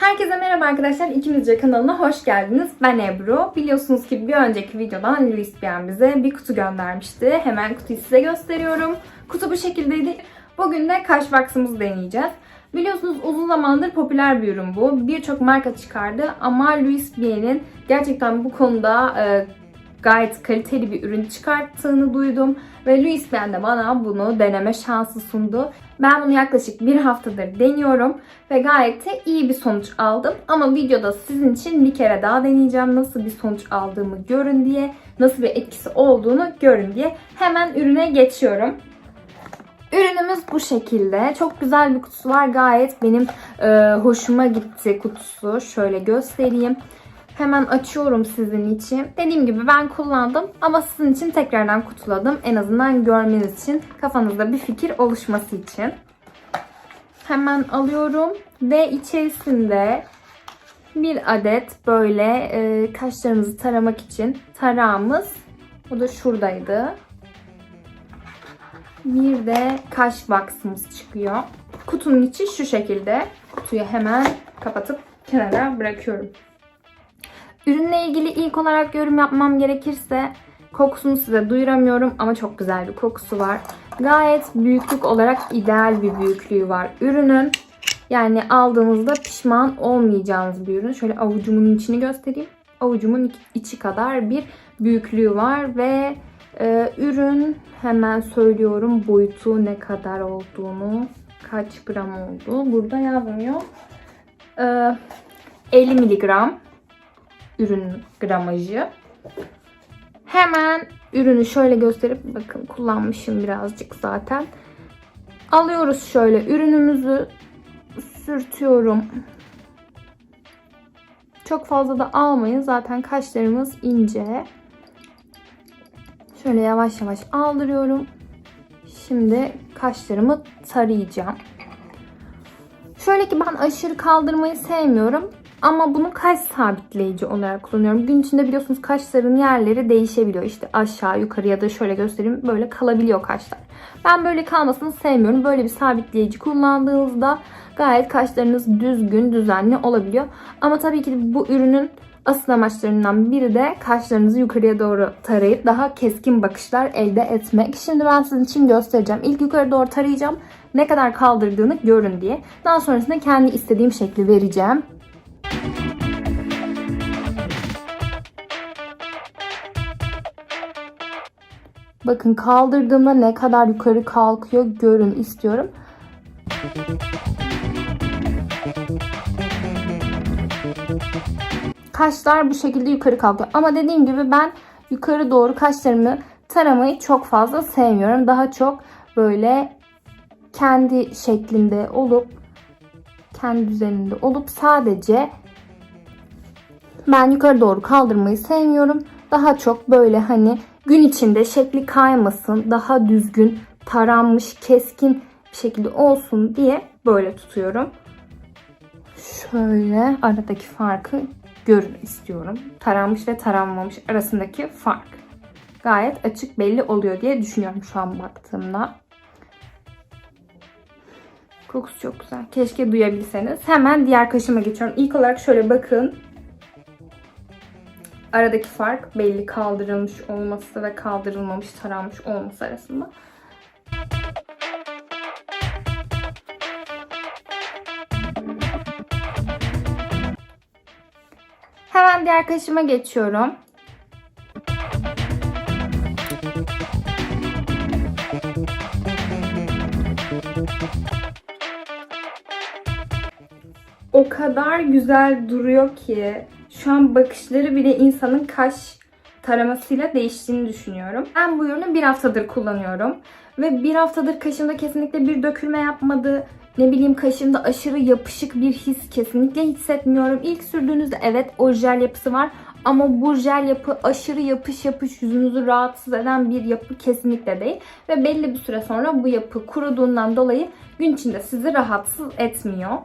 Herkese merhaba arkadaşlar. İkimizce kanalına hoş geldiniz. Ben Ebru. Biliyorsunuz ki bir önceki videodan Luis Bien bize bir kutu göndermişti. Hemen kutuyu size gösteriyorum. Kutu bu şekildeydi. Bugün de kaş box'ımızı deneyeceğiz. Biliyorsunuz uzun zamandır popüler bir ürün bu. Birçok marka çıkardı ama Luis Bien'in gerçekten bu konuda e, gayet kaliteli bir ürün çıkarttığını duydum. Ve Louis Vuitton de bana bunu deneme şansı sundu. Ben bunu yaklaşık bir haftadır deniyorum ve gayet de iyi bir sonuç aldım. Ama videoda sizin için bir kere daha deneyeceğim. Nasıl bir sonuç aldığımı görün diye, nasıl bir etkisi olduğunu görün diye. Hemen ürüne geçiyorum. Ürünümüz bu şekilde. Çok güzel bir kutusu var. Gayet benim e, hoşuma gitti kutusu. Şöyle göstereyim. Hemen açıyorum sizin için. Dediğim gibi ben kullandım ama sizin için tekrardan kutuladım. En azından görmeniz için, kafanızda bir fikir oluşması için. Hemen alıyorum ve içerisinde bir adet böyle e, kaşlarımızı taramak için tarağımız. O da şuradaydı. Bir de kaş wax'ımız çıkıyor. Kutunun içi şu şekilde. Kutuyu hemen kapatıp kenara bırakıyorum. Ürünle ilgili ilk olarak yorum yapmam gerekirse kokusunu size duyuramıyorum ama çok güzel bir kokusu var. Gayet büyüklük olarak ideal bir büyüklüğü var ürünün. Yani aldığınızda pişman olmayacağınız bir ürün. Şöyle avucumun içini göstereyim. Avucumun içi kadar bir büyüklüğü var ve e, ürün hemen söylüyorum boyutu ne kadar olduğunu, kaç gram olduğu burada yazmıyor. E, 50 miligram ürün gramajı. Hemen ürünü şöyle gösterip bakın kullanmışım birazcık zaten. Alıyoruz şöyle ürünümüzü sürtüyorum. Çok fazla da almayın. Zaten kaşlarımız ince. Şöyle yavaş yavaş aldırıyorum. Şimdi kaşlarımı tarayacağım. Şöyle ki ben aşırı kaldırmayı sevmiyorum. Ama bunu kaş sabitleyici olarak kullanıyorum. Gün içinde biliyorsunuz kaşların yerleri değişebiliyor. İşte aşağı yukarı ya da şöyle göstereyim böyle kalabiliyor kaşlar. Ben böyle kalmasını sevmiyorum. Böyle bir sabitleyici kullandığınızda gayet kaşlarınız düzgün, düzenli olabiliyor. Ama tabii ki bu ürünün asıl amaçlarından biri de kaşlarınızı yukarıya doğru tarayıp daha keskin bakışlar elde etmek. Şimdi ben sizin için göstereceğim. İlk yukarı doğru tarayacağım. Ne kadar kaldırdığını görün diye. Daha sonrasında kendi istediğim şekli vereceğim. Bakın kaldırdığımda ne kadar yukarı kalkıyor görün istiyorum. Kaşlar bu şekilde yukarı kalkıyor. Ama dediğim gibi ben yukarı doğru kaşlarımı taramayı çok fazla sevmiyorum. Daha çok böyle kendi şeklinde olup kendi düzeninde olup sadece ben yukarı doğru kaldırmayı sevmiyorum. Daha çok böyle hani gün içinde şekli kaymasın, daha düzgün, taranmış, keskin bir şekilde olsun diye böyle tutuyorum. Şöyle aradaki farkı görün istiyorum. Taranmış ve taranmamış arasındaki fark. Gayet açık belli oluyor diye düşünüyorum şu an baktığımda. Kokusu çok güzel. Keşke duyabilseniz. Hemen diğer kaşıma geçiyorum. İlk olarak şöyle bakın. Aradaki fark belli kaldırılmış olması ve kaldırılmamış taranmış olması arasında. Hemen diğer kaşıma geçiyorum. O kadar güzel duruyor ki şu an bakışları bile insanın kaş taramasıyla değiştiğini düşünüyorum. Ben bu ürünü bir haftadır kullanıyorum. Ve bir haftadır kaşımda kesinlikle bir dökülme yapmadı. Ne bileyim kaşımda aşırı yapışık bir his kesinlikle hissetmiyorum. İlk sürdüğünüzde evet o jel yapısı var. Ama bu jel yapı aşırı yapış yapış yüzünüzü rahatsız eden bir yapı kesinlikle değil. Ve belli bir süre sonra bu yapı kuruduğundan dolayı gün içinde sizi rahatsız etmiyor.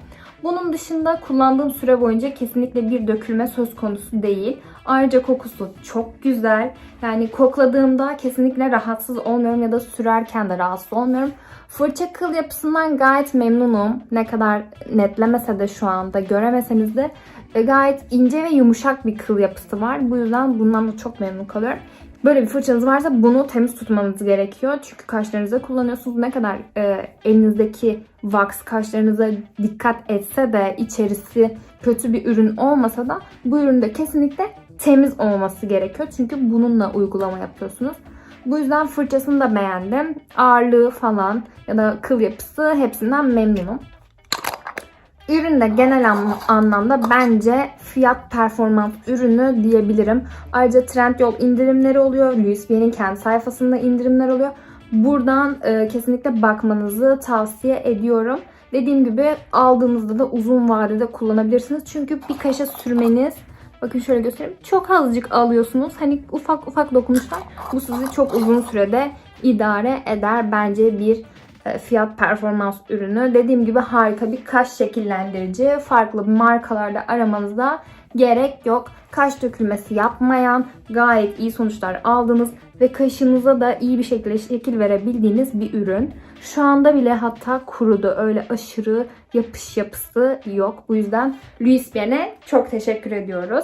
Bunun dışında kullandığım süre boyunca kesinlikle bir dökülme söz konusu değil. Ayrıca kokusu çok güzel. Yani kokladığımda kesinlikle rahatsız olmuyorum ya da sürerken de rahatsız olmuyorum. Fırça kıl yapısından gayet memnunum. Ne kadar netlemese de şu anda göremeseniz de e, gayet ince ve yumuşak bir kıl yapısı var. Bu yüzden bundan da çok memnun kalıyorum. Böyle bir fırçanız varsa bunu temiz tutmanız gerekiyor. Çünkü kaşlarınızda kullanıyorsunuz. Ne kadar e, elinizdeki wax kaşlarınıza dikkat etse de içerisi kötü bir ürün olmasa da bu üründe kesinlikle temiz olması gerekiyor. Çünkü bununla uygulama yapıyorsunuz. Bu yüzden fırçasını da beğendim. Ağırlığı falan ya da kıl yapısı hepsinden memnunum. Ürün de genel an- anlamda bence fiyat performans ürünü diyebilirim. Ayrıca Trendyol indirimleri oluyor. Louis Vuitton'in kendi sayfasında indirimler oluyor. Buradan e, kesinlikle bakmanızı tavsiye ediyorum. Dediğim gibi aldığınızda da uzun vadede kullanabilirsiniz. Çünkü bir kaşa sürmeniz Bakın şöyle göstereyim. Çok azıcık alıyorsunuz. Hani ufak ufak dokunuşlar. Bu sizi çok uzun sürede idare eder. Bence bir fiyat performans ürünü. Dediğim gibi harika bir kaş şekillendirici. Farklı markalarda aramanıza gerek yok. Kaş dökülmesi yapmayan, gayet iyi sonuçlar aldığınız ve kaşınıza da iyi bir şekilde şekil verebildiğiniz bir ürün. Şu anda bile hatta kurudu. Öyle aşırı yapış yapısı yok. Bu yüzden Louis Vuitton'e çok teşekkür ediyoruz.